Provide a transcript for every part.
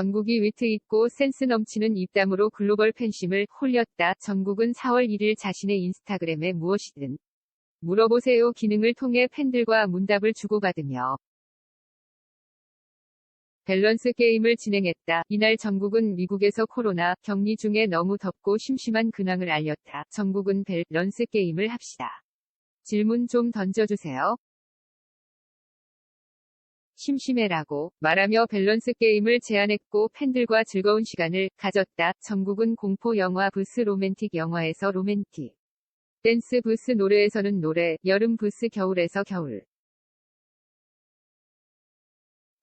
정국이 위트 있고 센스 넘치는 입담으로 글로벌 팬심을 홀렸다. 정국은 4월 1일 자신의 인스타그램에 무엇이든 물어보세요 기능을 통해 팬들과 문답을 주고받으며 밸런스 게임을 진행했다. 이날 정국은 미국에서 코로나 격리 중에 너무 덥고 심심한 근황을 알렸다. 정국은 밸런스 게임을 합시다. 질문 좀 던져주세요. 심심해라고 말하며 밸런스 게임을 제안했고 팬들과 즐거운 시간을 가졌다. 정국은 공포 영화 부스 로맨틱 영화에서 로맨틱 댄스 부스 노래에서는 노래, 여름 부스 겨울에서 겨울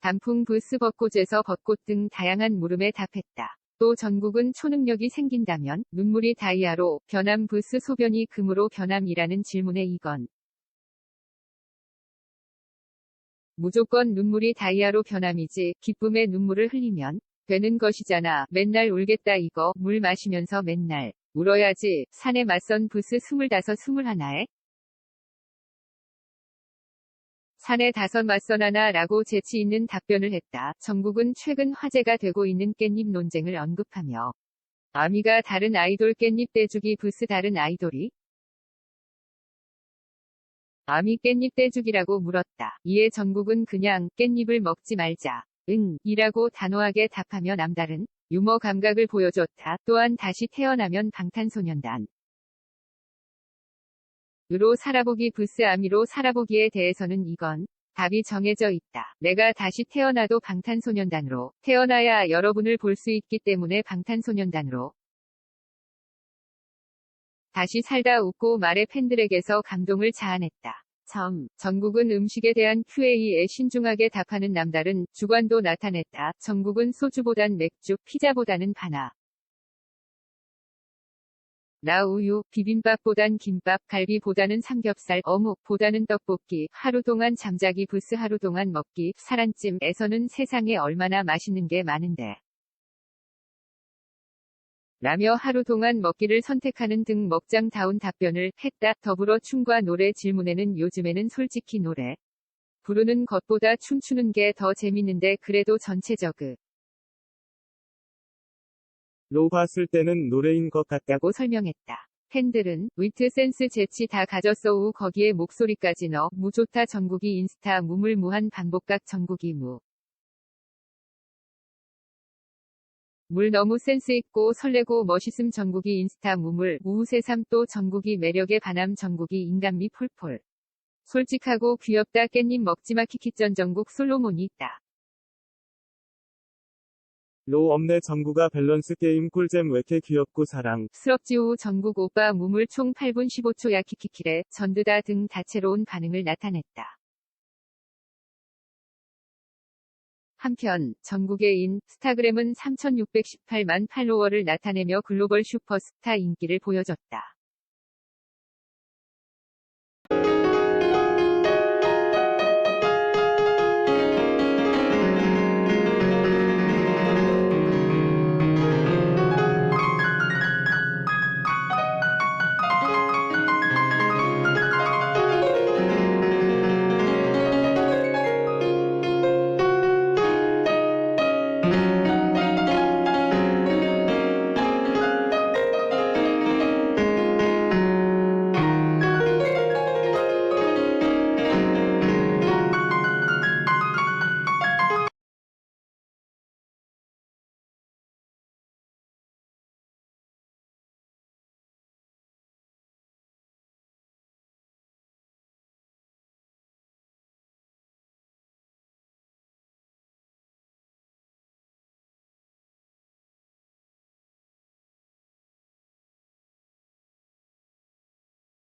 단풍 부스 벚꽃에서 벚꽃 등 다양한 물음에 답했다. 또 전국은 초능력이 생긴다면 눈물이 다이아로 변함 부스 소변이 금으로 변함이라는 질문에 이건 무조건 눈물이 다이아로 변함이지 기쁨의 눈물을 흘리면 되는 것이잖아. 맨날 울겠다 이거 물 마시면서 맨날 울어야지. 산에 맞선 부스 스물다섯 스물하나에 산에 다섯 맞선 하나라고 재치 있는 답변을 했다. 정국은 최근 화제가 되고 있는 깻잎 논쟁을 언급하며 아미가 다른 아이돌 깻잎 떼주기 부스 다른 아이돌이 아미 깻잎 떼주기라고 물었다. 이에 정국은 그냥 깻잎을 먹지 말자. 응, 이라고 단호하게 답하며 남다른 유머 감각을 보여줬다. 또한 다시 태어나면 방탄소년단. 으로 살아보기 부스 아미로 살아보기에 대해서는 이건 답이 정해져 있다. 내가 다시 태어나도 방탄소년단으로 태어나야 여러분을 볼 수 있기 때문에 방탄소년단으로 다시 살다 웃고 말해 팬들에게서 감동을 자아냈다. 점. 전국은 음식에 대한 Q&A에 신중하게 답하는 남다른 주관도 나타냈다. 전국은 소주보단 맥주, 피자보다는 바나. 나 우유, 비빔밥보단 김밥, 갈비보다는 삼겹살, 어묵보다는 떡볶이, 하루 동안 잠자기 부스 하루 동안 먹기, 사란찜에서는 세상에 얼마나 맛있는 게 많은데. 라며 하루 동안 먹기를 선택하는 등 먹장다운 답변을 했다. 더불어 춤과 노래 질문에는 요즘에는 솔직히 노래 부르는 것보다 춤추는 게 더 재밌는데 그래도 전체적으로 로 봤을 때는 노래인 것 같다. 라고 설명했다. 팬들은 위트 센스 재치 다 가졌어 우 거기에 목소리까지 넣어 무 좋다 전국이 인스타 무물무한 반복각 전국이 무 물 너무 센스 있고 설레고 멋있음 전국이 인스타 무물 우우새삼 또 전국이 매력에 반함 전국이 인간미 폴폴 솔직하고 귀엽다 깻잎 먹지마 키키전 전국 솔로몬이 있다. 로 없네 정구가 밸런스 게임 꿀잼 왜캐 귀엽고 사랑. 스럽지우 전국 오빠 무물 총 8분 15초 야키키키래 전드다 등 다채로운 반응을 나타냈다. 한편 전국의 인스타그램은 3618만 팔로워를 나타내며 글로벌 슈퍼스타 인기를 보여줬다.